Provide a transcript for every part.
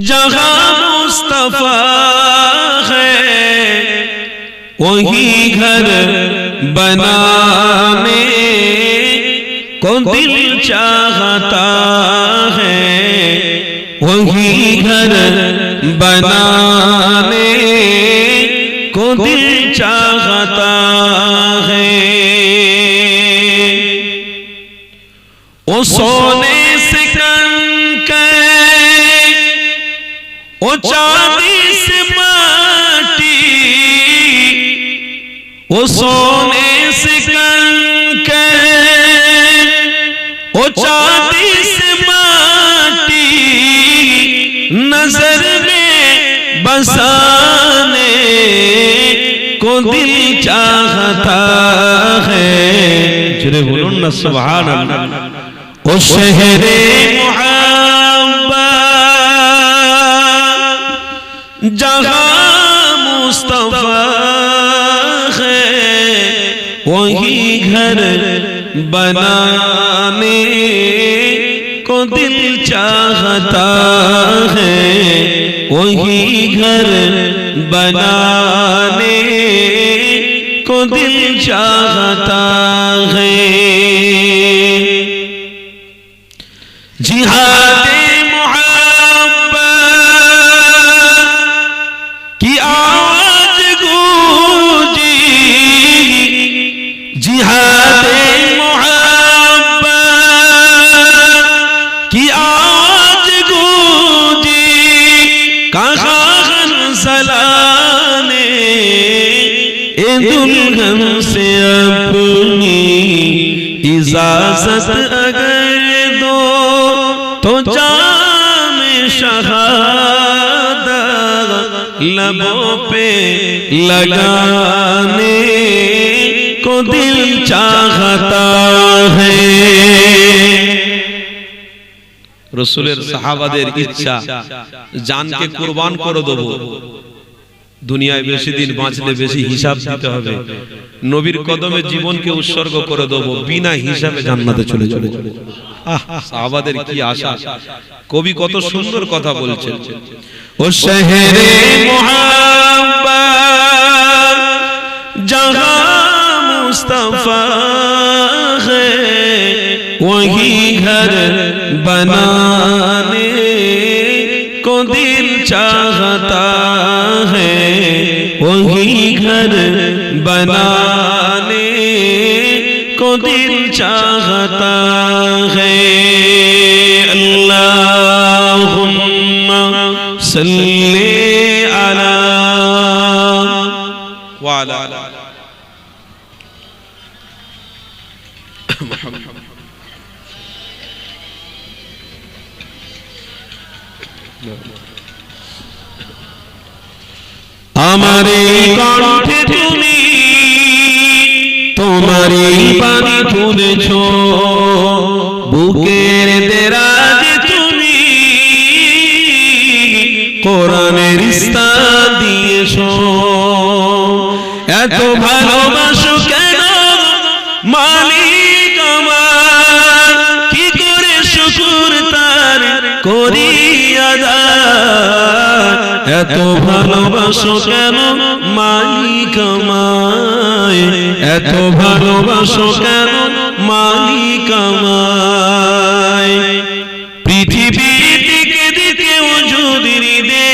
جہاں مصطفیٰ ہے وہی گھر بنانے کو دل چاہتا ہے۔ وہی گھر بنانے کو دل چاہتا ہے؟ وہ سونے ओ चांदी से माटी ओ सोने से कंकर ओ चांदी से माटी नज़र में बसाने को दिल चाहता है। जुरे बोलून ना सुभान अल्लाह। ओ शहरे घर बनाने को दिल चाहता है वही घर बनाने को दिल चाहता है इजाजत अगर दो तो जाम शहादा लबों पे लगाने को दिल चाहता है রসুলের সাহাবাদের ইচ্ছা জানকে কোরবান করে দেবো দুনিয়ায় বেশি দিন বাঁচলে বেশি হিসাব দিতে হবে নবীর কদমে জীবনকে উৎসর্গ করে দেবো বিনা হিসাবে জান্নাতে চলে চলে সাহাবাদের কি আশা কবি কত সুন্দর কথা বলছেন ও শহরে মোহাম্মদ जहां मुस्तफा है वही घर बनाने को दिल चाहता है वही घर बनाने को दिल चाहता है अल्लाहुम्मा सल्ली अला वाला আমারে কণ্ঠে তুমি তুলেছ, বুকের দেরাজ তুমি কোরআনের ইস্তা দিয়েছ। এত ভালোবাসো কেন মালিক আমার? কি করে শুকুর তার করি এত ভালোবাসো কেন মালিক আমায় এত ভালোবাসো কেন মালিক আমায়? দিকে দে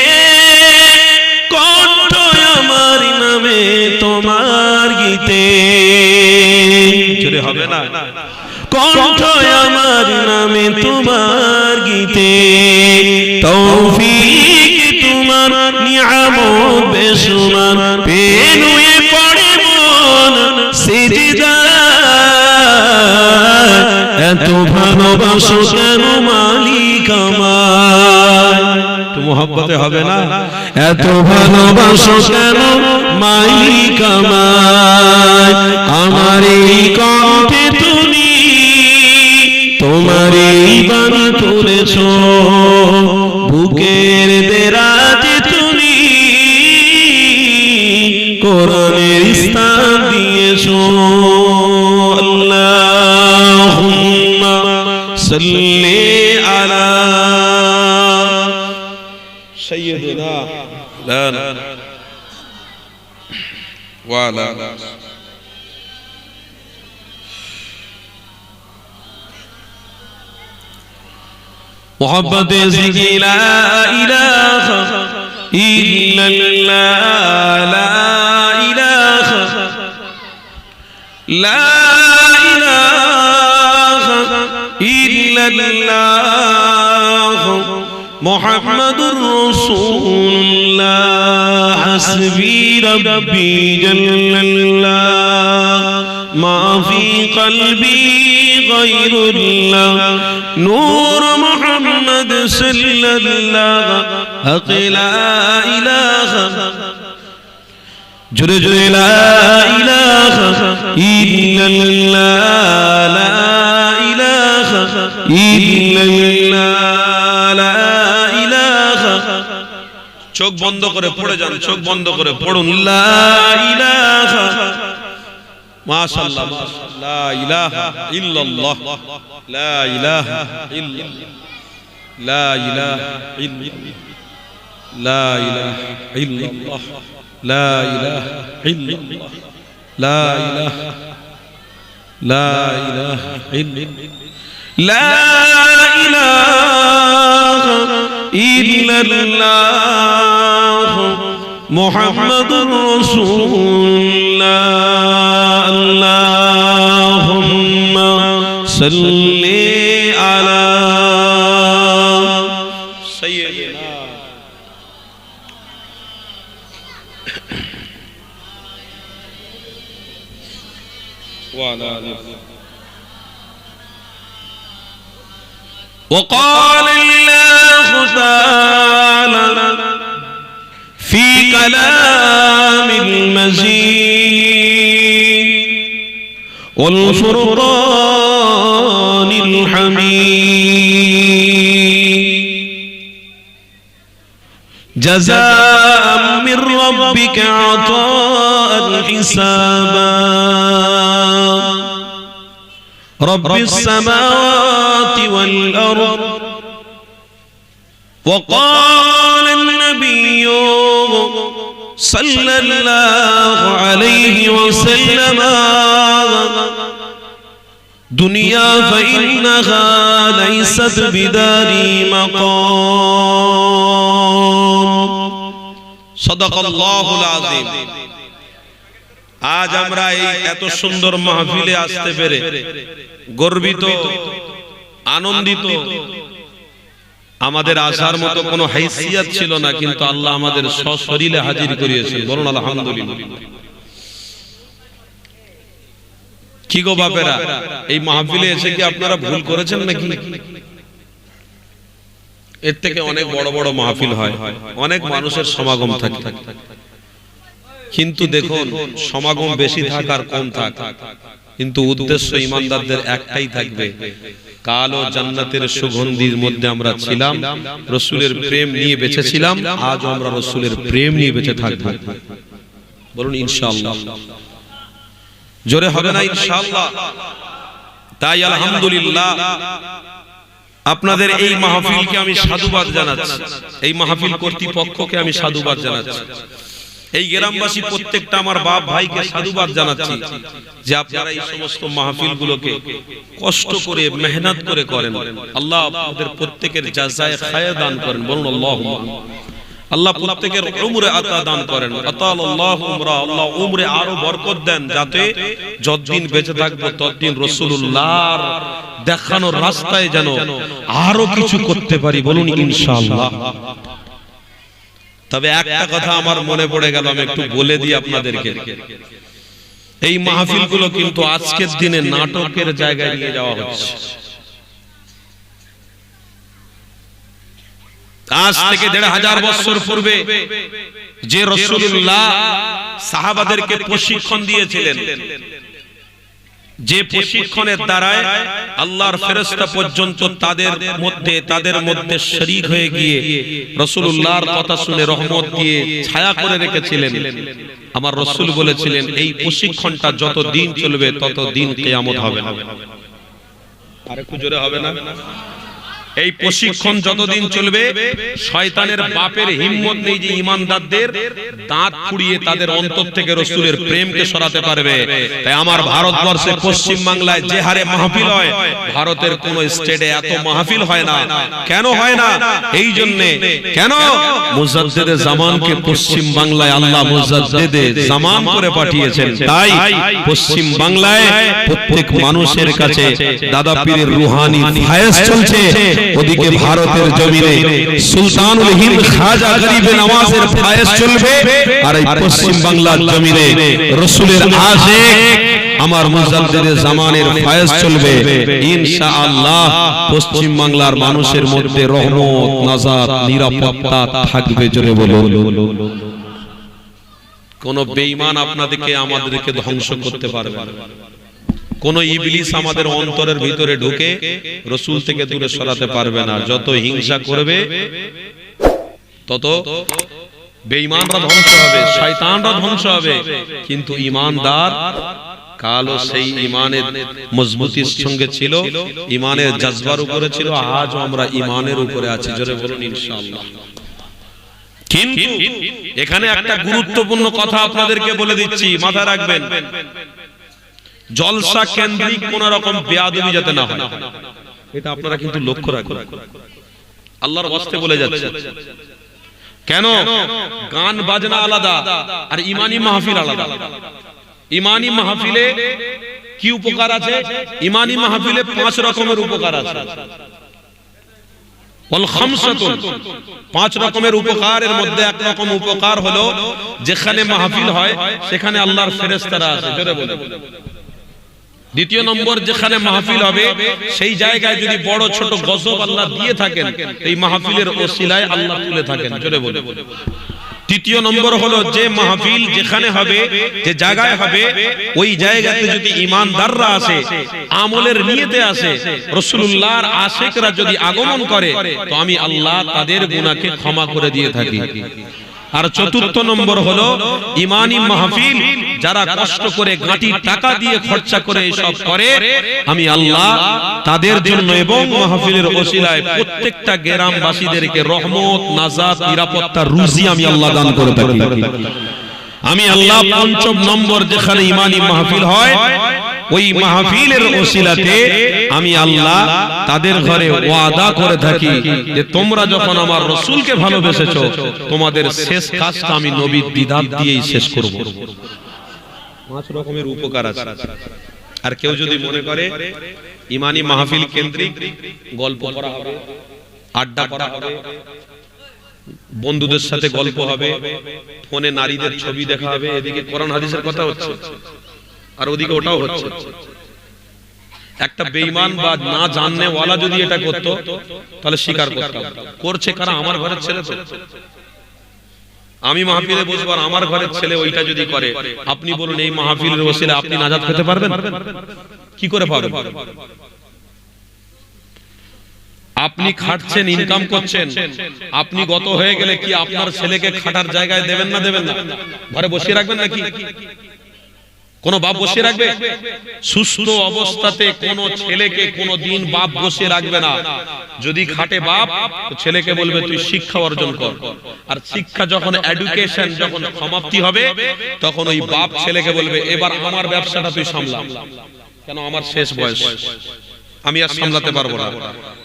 কণ্ঠ আমার নামে তোমার গীতে। হবে না? কণ্ঠ আমার নামে তোমার গীতে। তোমার নিয়ামত বেসুমার পেনুয়ে পড়ে এত ভালোবাসো কেন মালিক আমার মোহব্বতে হবে না? এত ভালোবাসো কেন মালিক আমার আমার এই কণ্ঠে তুমি তোমার এই বাণী তুলেছ বুকের দেরাজ তুমি কোরআনের স্থান দিয়েছ। صل على سيدنا لنا وعلى محبت ذكي لا إله إلا الله لا إله لا الله محمد رسول الله. حسبي ربي جل الله. ما في قلبي غير الله. نور محمد صلى الله. حق لا إله. لا إله إلا الله চোখ বন্ধ করে পড়ে যান চোখ বন্ধ করে পড়ুন লা ইলাহা মাশাআল্লাহ লা ইলাহা ইল্লাল্লাহ লা ইলাহা ইল্লাল্লাহ লা ইলাহা ইল্লাল্লাহ লা ইলাহা ইল্লাল্লাহ লা ইলাহা ইল্লাল্লাহ লা ইলাহা লা ইলাহা ইল্লাল্লাহ لا إله إلا الله محمد رسول الله اللهم صل على سيدنا. وعلى آله. وقال تعالى في كلام المزيد والفرقان الحميد. جزاء من ربك عطاء حسابا. رب السماوات والأرض وقال النبي صلى الله عليه وسلم دنيا فإنها ليست بدار مقام صدق الله العظيم আজ আমরা এই এত সুন্দর মাহফিলে আসতে পেরে গর্বিত আনন্দিত আমাদের আসার মতো কোনো হাইসিয়াত ছিল না কিন্তু আল্লাহ আমাদের সশরীরে হাজির করিয়েছেন। বলুন আলহামদুলিল্লাহ কি গো বাপেরা? এই মাহফিলে এসে কি আপনারা ভুল করেছেন নাকি? এর থেকে অনেক বড় বড় মাহফিল হয়। অনেক মানুষের সমাগম থাকে। কিন্তু দেখুন সমাগম বেশি থাক আর কম থাক। কিন্তু উদ্দেশ্য ইমানদারদের একটাই থাকবে। কালো জান্নাতের সুগন্ধির মধ্যে আমরা ছিলাম। রসুলের প্রেম নিয়ে বেঁচে ছিলাম আজ আমরা রসুলের প্রেম নিয়ে বেঁচে থাকব। বলুন ইনশাআল্লাহ। জোরে হবে না ইনশাআল্লাহ। তাই আলহামদুলিল্লাহ। আপনাদের এই মাহফিলকে আমি সাধুবাদ জানাচ্ছি। এই মাহফিল কর্তৃপক্ষকে আমি সাধুবাদ জানাচ্ছি। এই গ্রামবাসী প্রত্যেকটা আমার বাপ ভাইকে সাধুবাদ জানাচ্ছি যে আপনারা এই সমস্ত মাহফিল গুলোকে কষ্ট করে, মেহনত করে করেন। আল্লাহ আপনাদের প্রত্যেকের জাজায় খায় দান করেন। বলুন আল্লাহ আল্লাহ প্রত্যেকের উমরে আতা দান করেন। আল্লাহ উমরা। আল্লাহ উমরে আরও বরকত দেন যাতে যতদিন বেঁচে থাকব ততদিন রাসূলুল্লাহর দেখানোর রাস্তায় যেন আরও কিছু করতে পারি। বলুন ইনশাআল্লাহ। তবে একটা কথা আমার মনে পড়ে গেল আমি একটু বলে দিই আপনাদেরকে। এই মাহফিলগুলো কিন্তু আজকের দিনে নাটকের জায়গায় নিয়ে যাওয়া হচ্ছে। আজ থেকে দেড় হাজার বছর পূর্বে যে রসুল্লাহ সাহাবাদেরকে প্রশিক্ষণ দিয়েছিলেন। যে প্রশিক্ষণের দ্বারায় আল্লাহর ফেরেস্তা পর্যন্ত তাদের মধ্যে তাদের মধ্যে শরিক হয়ে গিয়ে রসুল্লাহর কথা শুনে রহমত দিয়ে ছায়া করে রেখেছিলেন। আমার রসুল বলেছিলেন, এই প্রশিক্ষণটা যত দিন চলবে, তত দিন কেয়ামত হবে। না আরেকটু জোরে হবে না? এই প্রশিক্ষণ যতদিন চলবে শয়তানের বাপের হিম্মত নেই যে ইমানদারদের দাঁত ফুড়িয়ে তাদের অন্তর থেকে রসুলের প্রেমকে সরাতে পারবে। তাই আমার ভারতবর্ষে পশ্চিম বাংলায় যে হারে মাহফিল হয় ভারতের কোন স্টেটে এত মাহফিল হয় না। কেন হয় না? এই জন্য। কেন? মুজাদ্দেদে জামানকে পশ্চিম বাংলায় আল্লাহ মুজাদ্দেদে জামান করে পাঠিয়েছেন। তাই পশ্চিম বাংলায় প্রত্যেক মানুষের কাছে দাদা পীরের রুহানি ফায়েজ চলছে। ওদিকে ভারতের জমিনে সুলতানুল হিন্দ খাজা গরিবে নওয়াজের ফায়েজ চলবে আর এই পশ্চিম বাংলার জমিনে রসুলের আশিক আমার মুজাদ্দেদে জামানের ফায়েজ চলবে। ইনশাআল্লাহ পশ্চিম বাংলার মানুষের মধ্যে রহমত নাজাত নিরাপত্তা থাকবে জোরে বলুন। কোন বেঈমান আপনাদেরকে আমাদেরকে ধ্বংস করতে পারবে না। কোন ইবলিস আমাদের অন্তরের ভিতরে ঢুকে রসুল থেকে দূরে সরাতে পারবে না। যত হিংসা করবে, তত বেঈমানরা ধ্বংস হবে, শয়তানরা ধ্বংস হবে। কিন্তু ইমানদার কালো সেই ইমানের মজবুতির সঙ্গে ছিল ইমানের জজবার উপরে ছিল, আজও আমরা ইমানের উপরে আছি, জোরে বলুন ইনশাআল্লাহ। কিন্তু এখানে একটা গুরুত্বপূর্ণ কথা আপনাদেরকে বলে দিচ্ছি, মাথায় রাখবেন। জলসা কেন্দ্রিক কোন রকম বেয়াদবি যাতে না হয়। এটা আপনারা কিন্তু লক্ষ্য রাখবেন আল্লাহর ওয়াস্তে বলে যাচ্ছে। কেন? গান বাজনা আলাদা আর ইমানি মাহফিল আলাদা। ইমানি মাহফিলে কি উপকার আছে? ইমানি মাহফিলে পাঁচ রকমের উপকার আছে। পাঁচ রকমের উপকারের মধ্যে এক রকম উপকার হলো, যেখানে মাহফিল হয়, সেখানে আল্লাহর ফেরেশতারা আছে। জোরে বলুন। দ্বিতীয় নম্বর যেখানে মাহফিল হবে সেই জায়গায় যদি বড় ছোট গজব আল্লাহ দিয়ে থাকেন এই মাহফিলের ওসিলায় আল্লাহ তুলে থাকেন জোরে বলে তৃতীয় নম্বর হলো যে মাহফিল যেখানে হবে যে জায়গায় হবে ওই জায়গাতে যদি ইমানদাররা আসে আমলের নিয়েতে আসে রসুল্লাহর আশেকরা যদি আগমন করে তো আমি আল্লাহ তাদের গুণাকে ক্ষমা করে দিয়ে থাকি। আর চতুর্থ নম্বর হলো ইমানি মাহফিল। যারা কষ্ট করে গাঁটি টাকা দিয়ে খরচা করে এসব করে আমি আল্লাহ তাদের জন্য এবং মাহফিলের ওসিলায় প্রত্যেকটা গ্রামবাসীদেরকে রহমত নাজাত নিরাপত্তা রুজি আমি আল্লাহ দান করে থাকি। আমি আল্লাহ পঞ্চম নম্বর যেখানে ইমানি মাহফিল হয় ওই মাহফিলের ওসিলাতে আমি আল্লাহ তাদের ঘরে ওয়াদা করে থাকি যে তোমরা যখন আমার রসুলকে ভালোবেসেছো তোমাদের শেষ কাজটা আমি নবীর বিধান দিয়েই শেষ করব। পাঁচ রকমের উপকার আছে। আর কেউ যদি মনে করে ইমানি মাহফিল কেন্দ্রিক গল্প করা হবে আড্ডা করা হবে বন্ধুদের সাথে গল্প হবে ফোনে নারীদের ছবি দেখা হবে এদিকে কোরআন হাদিসের কথা হচ্ছে। আর ওদিকে ওটাও হচ্ছে। একটা বেঈমান বা না জাননে ওয়ালা যদি এটা করত তাহলে স্বীকার করতাম। করছে কারা? আমার ঘরের ছেলে তো। আমি মাহফিলে বসবো আর আমার ঘরের ছেলে ওইটা যদি করে আপনি বলুন এই মাহফিলের ওসিলে আপনি নাজাত পেতে পারবেন? কি করে পারবেন? আপনি খাটছেন ইনকাম করছেন। আপনি গত হয়ে গেলে কি আপনার ছেলেকে খাটার জায়গায় দেবেন না? দেবেন না? ঘরে বসিয়ে রাখবেন নাকি? কোন বাপ বসিয়ে রাখবে? সুস্থ অবস্থাতে কোন ছেলেকে কোন দিন বাপ বসিয়ে রাখবে না। যদি খাটে বাপ ছেলেকে বলবে তুই শিক্ষা অর্জন কর। আর শিক্ষা যখন এডুকেশন যখন সমাপ্তি হবে তখন ওই বাপ ছেলেকে বলবে এবার আমার ব্যবসাটা তুই সামলা। কেন আমার শেষ বয়স? আমি আর সামলাতে পারব না।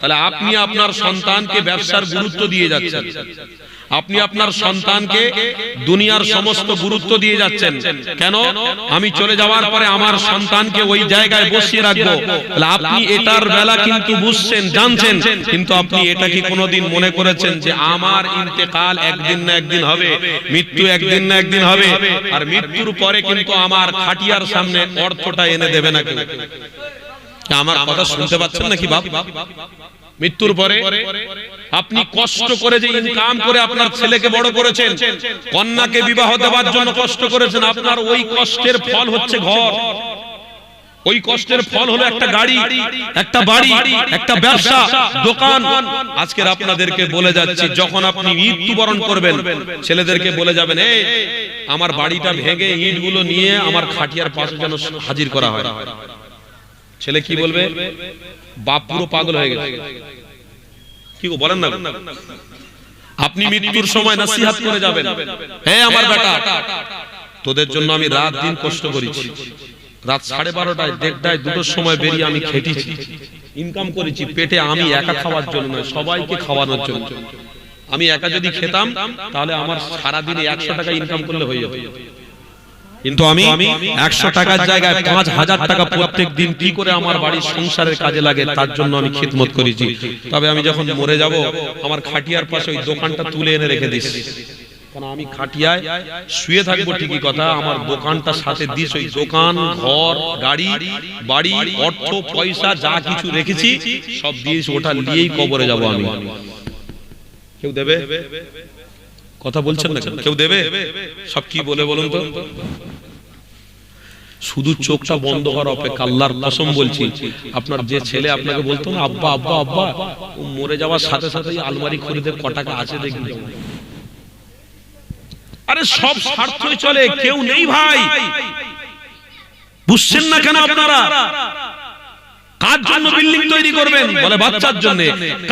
তাহলে আপনি আপনার সন্তানকে ব্যবসার গুরুত্ব দিয়ে যাচ্ছেন। আপনি আপনার সন্তানকে দুনিয়ার সমস্ত গুরুত্ব দিয়ে যাচ্ছেন। কেন? আমি চলে যাওয়ার পরে আমার সন্তানকে ওই জায়গায় বসিয়ে রাখব। আপনি এটার বেলা কিন্তু বুঝছেন, জানছেন। কিন্তু আপনি এটা কি কোনোদিন মনে করেছেন যে আমার ইন্তেকাল একদিন না একদিন হবে, মৃত্যু একদিন না একদিন হবে? আর মৃত্যুর পরে কিন্তু আমার খাটিয়ার সামনে অর্থটা এনে দেবে না আমার কথা শুনতে পাচ্ছেন নাকি বাপ? মৃত্যুর পরে আপনি কষ্ট করে যে ইনকাম করে আপনার ছেলেকে বড় করেছেন কন্যাকে বিবাহ দেওয়ার জন্য কষ্ট করেছেন আপনার ওই কষ্টের ফল হচ্ছে ঘর। ওই কষ্টের ফল হলো একটা গাড়ি একটা বাড়ি একটা ব্যবসা দোকান। আজকের আপনাদেরকে বলে যাচ্ছি যখন আপনি মৃত্যুবরণ করবেন ছেলেদেরকে বলে যাবেন এই আমার বাড়িটা ভেঙে ইটগুলো নিয়ে আমার খাটিয়ার পাশে যেন হাজির করা হয়। ছেলে কি বলবে? বাপ পুরো পাগল হয়ে গেছে। কি গো বলেন না আপনি মৃত্যুর সময় নাসিহাত করে যাবেন। হে আমার বেটা তোদের জন্য আমি রাত দিন কষ্ট করেছি। রাত সাড়ে বারোটায় দেড়টায় দুটোর সময় বেরিয়ে আমি খেটেছি। ইনকাম করেছি পেটে আমি একা খাওয়ার জন্য নয় সবাইকে খাওয়ানোর জন্য। আমি একা যদি খেতাম তাহলে আমার সারা দিনে একশো টাকা ইনকাম করলে হয়ে যেত। কিন্তু আমি একশো টাকার জায়গায় পাঁচ হাজার টাকা প্রত্যেক দিন কি করে আমার বাড়ির সংসারের কাজে লাগে তার জন্য আমি খিদমত করেছি। তবে আমি যখন মরে যাব আমার খাটিয়ার পাশে ওই দোকানটা তুলে এনে রেখে দিস। কারণ আমি খাটিয়ায় শুয়ে থাকব ঠিকই কথা আমার দোকানটা সাথে দিস ওই দোকান ঘর গাড়ি বাড়ি অর্থ পয়সা যা কিছু রেখেছি সব দিয়েছি ওটা নিয়েই কবরে যাব আমি। কেউ দেবে? কথা বলছেন না কেউ দেবে সব কি বলে বলুন তো শুধু চোখটা বন্ধ করার অপেক্ষা আল্লাহর কসম বলছি। আপনার যে ছেলে আপনাকে বলতো না আব্বা আব্বা আব্বা ও মরে যাওয়ার সাথে সাথে আলমারি খরিদে ক টাকা আছে দেখি আরে সব স্বার্থই চলে কেউ নেই ভাই। বুঝছেন না কেন আপনারা? কার জন্য বিল্ডিং তৈরি করবেন? বলে বাচ্চার জন্য।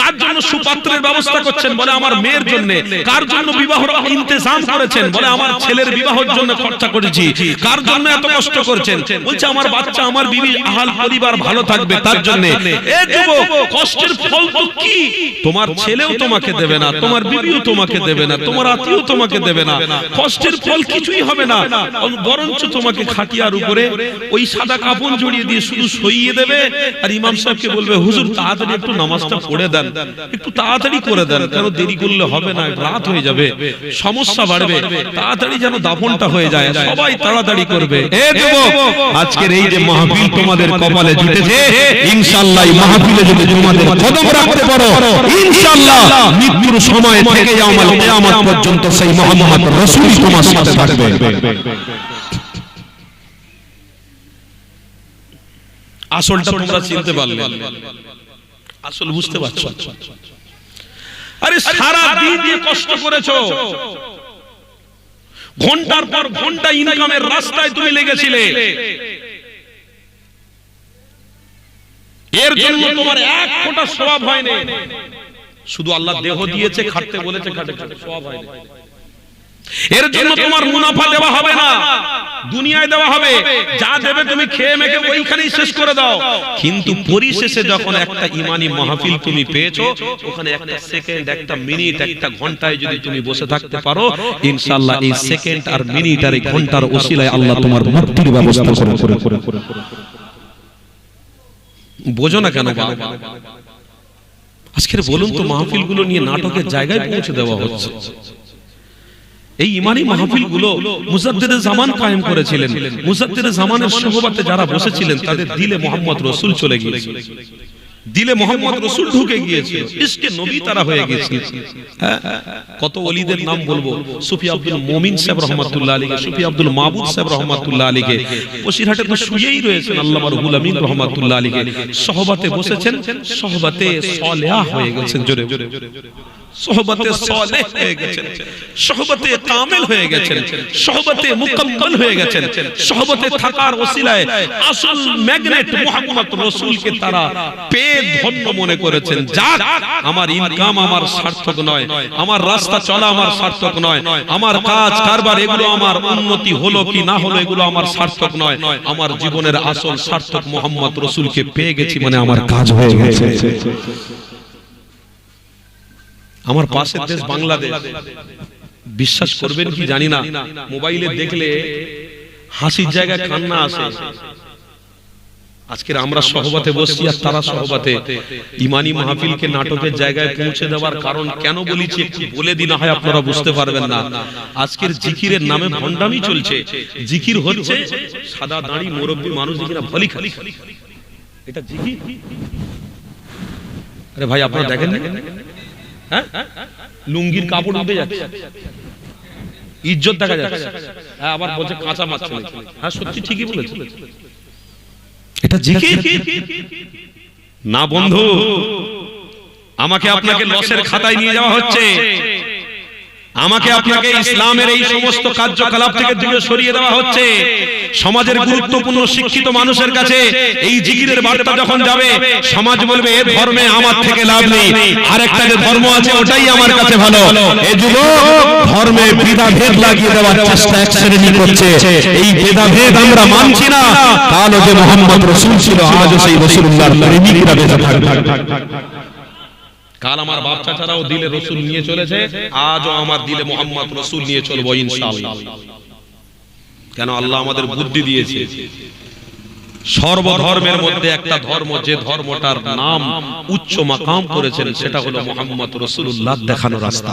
কার জন্য সুপাত্রের ব্যবস্থা করছেন? বলে আমার মেয়ের জন্য। কার জন্য বিবাহর ইন্তজাম করেছেন? বলে আমার ছেলের বিবাহের জন্য খরচা করেছি। কার জন্য এত কষ্ট করছেন? বলছে আমার বাচ্চা আমার বিবি আহাল পরিবার ভালো থাকবে তার জন্য। এ যুবক কষ্টের ফল তো কি? তোমার ছেলেও তোমাকে দেবে না তোমার বিবিও তোমাকে দেবে না তোমার আত্মীয় তোমাকে দেবে না। কষ্টের ফল কিছুই হবে না বরঞ্চ তোমাকে খাটিয়ার উপরে ওই সাদা কাপড় জড়িয়ে দিয়ে শুধু সইয়ে দেবে আর ইমাম সাহেবকে বলবে হুজুর তাড়াতাড়ি একটু নামাজটা পড়ে দেন। একটু তাড়াতাড়ি করে দেন কেন দেরি করলে হবে না রাত হয়ে যাবে সমস্যা বাড়বে তাড়াতাড়ি যেন দাফনটা হয়ে যায় সবাই তাড়াতাড়ি করবে। এ যুবক আজকের এই যে মাহফিল তোমাদের কপালে জুটেছে ইনশাআল্লাহ এই মাহফিলে যদি তোমাদের কদম রাখতে পারো ইনশাআল্লাহ মৃত্যুর সময় থেকে যাও কিয়ামত পর্যন্ত সেই মুহাম্মদ রাসূল তোমার সাথে থাকবে। আসলটা তোমরা চিনতে পারলে। আসল বুঝতে পারছ। আরে সারা দিন যে কষ্ট করেছ। ঘণ্টার পর ঘণ্টা ইনকামের রাস্তায় তুমি লেগেছিলে। এর জন্য তোমার এক ফোঁটা স্বভাব হয়নি। শুধু আল্লাহ দেহ দিয়েছে খাটতে বলেছে খাটে খাটে স্বভাব হয়নি। এর জন্য তোমার মুনাফা দেওয়া হবে না। দুনিয়ায় দেওয়া হবে। যা দেবে তুমি খেয়ে মেখে ওইখানেই শেষ করে দাও। কিন্তু পরিশেষে যখন একটা ইমানি মাহফিল তুমি পেয়েছ ওখানে একটা সেকেন্ড একটা মিনিট একটা ঘন্টায় যদি তুমি বসে থাকতে পারো ইনশাআল্লাহ এই সেকেন্ড আর মিনিট আর এই ঘণ্টার ওসিলায় আল্লাহ তোমার মুক্তির ব্যবস্থা করে বোঝো না কেন বাবা? আজকের বলুন তো মাহফিলগুলো নিয়ে নাটকের জায়গায় পৌঁছে দেওয়া হচ্ছে। এই ইমানি মাহফিলগুলো মুজাদ্দিদে জামান কায়েম করেছিলেন। মুজাদ্দিদে জামানের সহবাতে যারা বসেছিলেন তাদের দিলে মোহাম্মদ রসুল চলে গিয়েছিল দিলে মোহাম্মদ রসুল ঢুকে গিয়েছিল। ইসকে নবী তারা হয়ে গিয়েছিল। হ্যাঁ, কত ওলিদের নাম বলব? সুফি আব্দুল মমিন সাহেব রহমাতুল্লাহ আলীকে সুফি আব্দুল মাহবুব সাহেব রহমাতুল্লাহ আলীকে। বসিরহাটে তো শুয়েই রয়েছেন আল্লাহ রুহুল আমিন রহমাতুল্লাহ আলীকে। সহবাতে বসেছেন সহবাতে সলেহা হয়ে গেছেন জোরে। সহবতে সালেহ হয়ে গেছেন সহবতে কামেল হয়ে গেছেন সহবতে মুকাম্মাল হয়ে গেছেন সহবতে থাকার ওসিলায় আসল ম্যাগনেট মুহাম্মদ রাসূলকে তারা পেয়ে ধন্য মনে করেছেন। যাক আমার ইনকাম আমার সার্থক নয়। আমার রাস্তা চলা আমার সার্থক নয়। আমার কাজ কারবার এগুলো আমার উন্নতি হলো কি না হলো এগুলো আমার সার্থক নয়। আমার জীবনের আসল সার্থক মোহাম্মদ রসুলকে পেয়ে গেছি মানে আমার কাজ হয়ে গেছে। আমার পাশের দেশ বাংলাদেশ। বিশ্বাস করবেন কি জানি না। মোবাইলে দেখলে হাসির জায়গায় কান্না আসে। আজকের আমরা সহবাতে বসছি আর তারা সহবাতে। ইমানি মাহফিলকে নাটকের জায়গায় পৌঁছে দেওয়ার কারণ কেন বলেছি একটু বলে দিন হয় আপনারা বুঝতে পারবেন না। আজকের জিকিরের নামে ভণ্ডামি চলছে। জিকির হচ্ছে সাদা দাড়ি মুরব্বী মানুষ জিকিরা ভলি খালি এটা জিকির? আরে ভাই আপনারা দেখেন না? হ্যাঁ? লুঙ্গির কাপড় উঠে যাচ্ছে। ইজ্জত দেখা যাচ্ছে। হ্যাঁ আবার বলছে কাঁচা মাছ হ্যাঁ সত্যি ঠিকই বলেছে। এটা জিকির না বন্ধু আমাকে আপনাকে লসের খাতায় নিয়ে যাওয়া হচ্ছে। আমাকে আপনাকে ইসলামের এই সমস্ত কার্যকলাপ থেকে দূরে সরিয়ে দেওয়া হচ্ছে। সমাজের গুরুত্বপূর্ণ শিক্ষিত মানুষের কাছে এই জিকিরের বার্তা যখন যাবে সমাজ বলবে এ ধর্মে আমার থেকে লাভ নেই আরেকটা যে ধর্ম আছে ওটাই আমার কাছে ভালো। এ যুবক ধর্মে ভেদাভেদ লাগিয়ে দেওয়ার চেষ্টা এক শ্রেণি করছে। এই ভেদাভেদ আমরা মানছি না। কালো যে মোহাম্মদ রসুল ছিল আজও সেই রসুল্লাহর প্রেমিকরা বেঁচে থাকবে। কাল আমার বাপ চাচারাও দিলে রসুল নিয়ে চলেছে, আজও আমার দিলে মোহাম্মদ রসুল নিয়ে চলবো ইনশাআল্লাহ। কেন আল্লাহ আমাদের বুদ্ধি দিয়েছে। সর্বধর্মের মধ্যে একটা ধর্ম, যে ধর্মটার নাম উচ্চ মাকাম করেছেন, সেটা হলো মোহাম্মদ রসুল্লাহ দেখানো রাস্তা।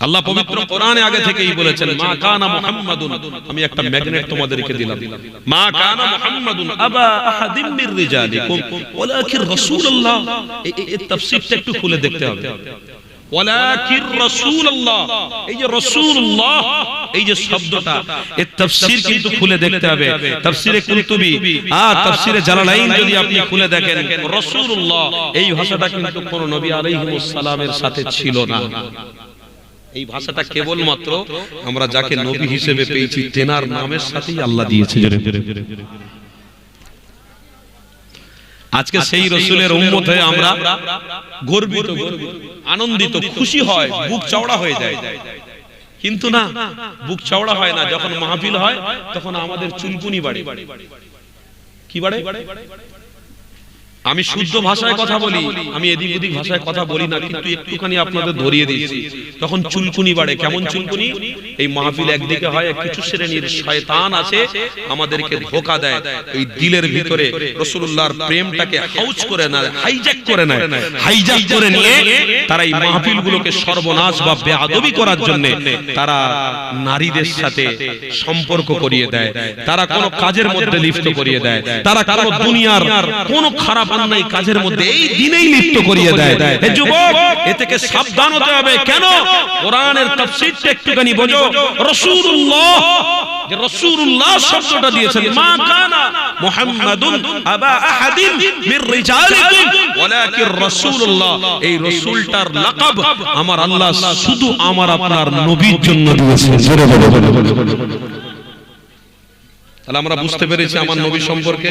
আল্লাহ পবিত্র কোরআনে আগে থেকেই বলেছেন মা কানা মুহাম্মাদুন। আমি একটা ম্যাগনেট তোমাদেরকে দিলাম। মা কানা মুহাম্মাদুন। আবা আহাদিম মির রিজালিকুম। ওয়ালাকিন রাসূলুল্লাহ। এই এই- এই তাফসীরটা একটু খুলে দেখতে হবে। ওয়ালাকিন রাসূলুল্লাহ। এই যে রাসূলুল্লাহ। এই যে শব্দটা এর তাফসীর কিন্তু খুলে দেখতে হবে। তাফসীরে কুরতুবী আর তাফসীরে জালালাইন যদি আপনি খুলে দেখেন রাসূলুল্লাহ। এই ভাষাটা কিন্তু কোন নবী আলাইহিস সালামের সাথে ছিল না। এই ভাষাটা কেবলমাত্র আমরা যাকে নবী হিসেবে পেয়েছি তেনার নামের সাথেই আল্লাহ দিয়েছে। আজকে সেই রসুলের উম্মত হয়ে আমরা গর্বিত গর্বিত, আনন্দিত খুশি হয় বুক চওড়া হয়ে যায়। কিন্তু না বুক চওড়া হয় না যখন মাহফিল হয় তখন আমাদের চুলকুনি বাড়ে। কি বাড়ে? আমি শুদ্ধ ভাষায় কথা বলি আমি এদিক ওদিক ভাষায় কথা বলি না কিন্তু একটুখানি আপনাদের ধরিয়ে দিয়েছি। তখন চুলকুনি বাড়ে কেমন চুলকুনি? এই মাহফিল একদিকে হয় কিছু শ্রেণির শয়তান আছে আমাদেরকে ধোকা দেয়। এই দিলের ভিতরে রসুল্লাহর প্রেমটাকে হাউজ করে না হাইজ্যাক করে নেয় হাইজ্যাক করে নিয়ে। তারা এই মাহফিল গুলোকে সর্বনাশ বা বেআদবি করার জন্য তারা নারীদের সাথে সম্পর্ক করিয়ে দেয়। তারা কোনো কাজের মধ্যে লিপ্ত করিয়ে দেয়। তারা কারও দুনিয়ার কোন খারাপ কাজের মধ্যে। এই দিনেই লিপ্ত করিয়ে দেয়। হে যুবক এ থেকে সাবধান হতে হবে। কেন? কোরআনের তাফসীরটা একটুখানি বোঝো। রাসূলুল্লাহ যে রাসূলুল্লাহ শব্দটা দিয়েছেন মা কানা মুহাম্মাদুন আবা আহাদিন মির রিজালিকুম। ওয়ালাকিন রাসূলুল্লাহ এই রাসূলটার লাকাব আমার আল্লাহ শুধু আমার আপনার নবীর জন্য দিয়েছেন। জোরে বলো। তাহলে আমরা বুঝতে পেরেছি আমার নবী সম্পর্কে।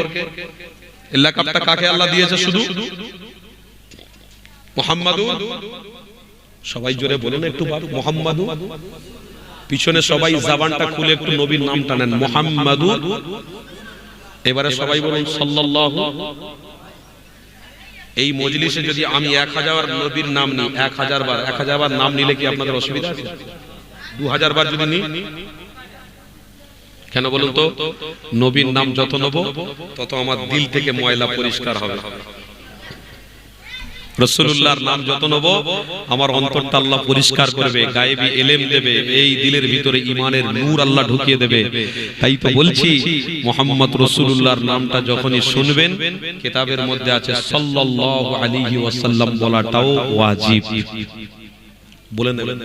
এই লাকাবটা কাকে আল্লাহ দিয়েছে শুধু? মোহাম্মদু সবাই জোরে বলুন একটু মোহাম্মদু পিছনে সবাই জাবানটা খুলে একটু নবীর নামটা নেন। মোহাম্মদু এবারে সবাই বলুন সাল্লাল্লাহু। এই মজলিসে যদি আমি এক হাজার নবীর নাম নিই এক হাজার বার এক হাজার বার নাম নিলে কি আপনাদের অসুবিধা আছে? দু হাজার বার যদি নিই? কেন বলুন তো? নবীর নাম যত নেব, তত আমার দিল থেকে ময়লা পরিষ্কার হবে। রসুল্লাহর নাম যত নেব, আমার অন্তরটা আল্লাহ পরিষ্কার করবে, গায়েবি এলেম দেবে, এই দিলের ভিতরে ইমানের নূর আল্লাহ ঢুকিয়ে দেবে। তাই তো বলছি, মোহাম্মদ রসুল্লাহর নামটা যখনই শুনবেন, কিতাবের মধ্যে আছে সাল্লাল্লাহু আলাইহি ওয়াসাল্লাম বলাটাও ওয়াজিব। বলে নেবেন।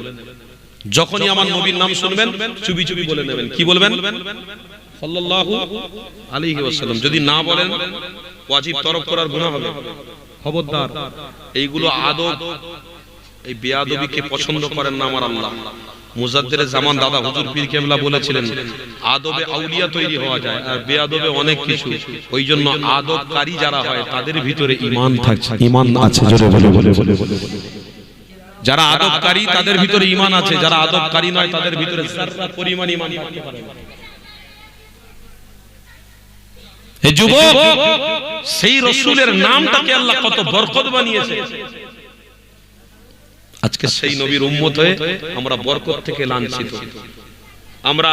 যখনই আমার নবীর নাম শুনবেন চুপি চুপি বলে নেবেন কি বলবেন সাল্লাল্লাহু আলাইহি ওয়াসাল্লাম যদি না বলেন ওয়াজিব তরফ করার গুনাহ হবে খবরদার এইগুলো আদব এই বেয়াদবিকে পছন্দ করেন না আমার আল্লাহ মুজাদ্দের জামান দাদা হুজুর পীর কেবলা বলেছিলেন আদবে আউলিয়া তৈরি হওয়া যায় আর অনেক কিছু ওই জন্য আদবকারী যারা হয় তাদের ভিতরে ঈমান থাকছে ইমান আছে জোরে বলো, বলো, বলো, বলো, বলো। যারা আদবকারী তাদের ভিতরে ঈমান আছে যারা আদবকারী নয় তাদের ভিতরে পরিমাণ যুবক সেই রসুলের নামটাকে আল্লাহ কত বরকত বানিয়েছে। আজকে সেই নবীর উম্মত হয়ে আমরা বরকত থেকে লাঞ্ছিত। আমরা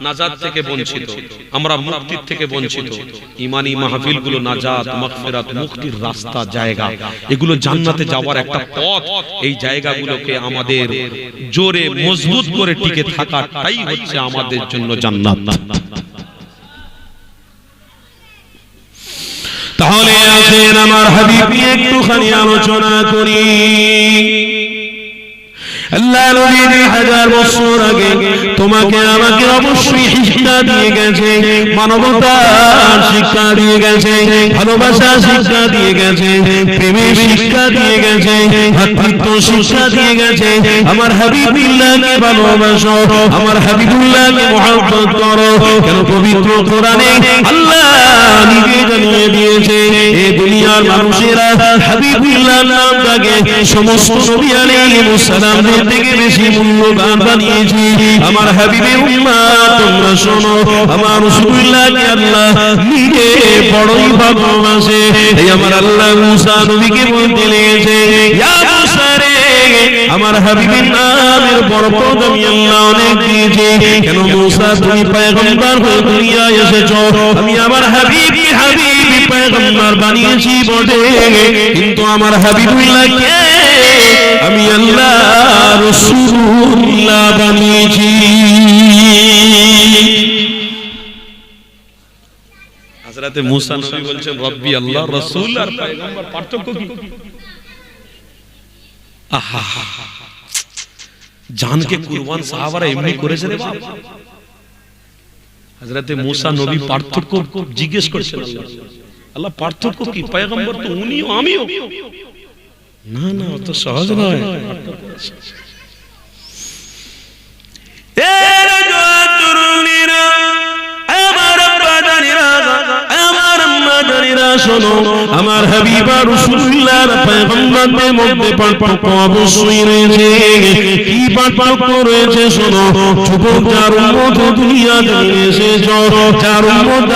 নাজাত থেকে বঞ্চিত। আমরা মুক্তির থেকে বঞ্চিত। ইমানি মাহফিলগুলো নাজাত মাগফিরাত, মুক্তির রাস্তা, জায়গা। এগুলো জান্নাতে যাওয়ার একটা পথ। এই জায়গাগুলোকে আমাদের জোরে মজবুত করে টিকে থাকাটাই হচ্ছে আমাদের জন্য জান্নাত। তাহলে আসেন আমার হাবিব একটুখানি আলোচনা করি। আমার হাবিবুল্লাহকে ভালোবাসো, আমার হাবিবুল্লাহকে মহব্বত করো, কেন পবিত্র কোরআনে আল্লাহ নিজে জানিয়ে দিয়েছে দুনিয়ার মানুষেরা হাবিবুল্লাহ সমস্ত নবী সালামদের থেকে বেশি মূল্যবান বানিয়েছি। আমার হাবিবের উম্মাত তোমরা শোনো। আমার রাসূলুল্লাহকে আল্লাহ নিজে বড়ই ভালোবাসে। এই আমার আল্লাহ মুসা নবীকে বলতে লেগেছে, ইয়া মুসা রে, আমার হাবিবের নামের বরকত আমি আল্লাহ অনেক দিয়েছি। কেন মুসা, তুমি পয়গম্বর হয়ে দুনিয়ায় এসেছ। আমি আমার হাবিব হাবিব পয়গম্বর বানিয়েছি বটে। কিন্তু আমার হাবিবুল্লাহকে আমি আল্লাহ রাসূলুল্লাহ বানিয়েছি। হযরতে মুসা নবী বলছেন রব্বি আল্লাহ, রাসূল আর পয়গম্বর, পার্থক্য কি? আহা জানকে কুরবান সাহাবারা এমনি করেছে রে বাপ। হযরতে মুসা নবী পার্থক্য জিজ্ঞেস করছেন আল্লাহ। আল্লাহ, পার্থক্য কি? পয়গম্বর তো উনিও আমিও। না না অত সহজ নয়। আমার আব্বাজানিরা, আমার আম্মাজানিরা, শোনো আমার হাবিবা রাসূলুল্লাহর পয়গম্বরদের মধ্যে পার্থক্য অবশ্যই রয়েছে। কি পার্থক্য রয়েছে শোনো? যুবক যার উম্মত দুনিয়াতে এসেছ যার উম্মত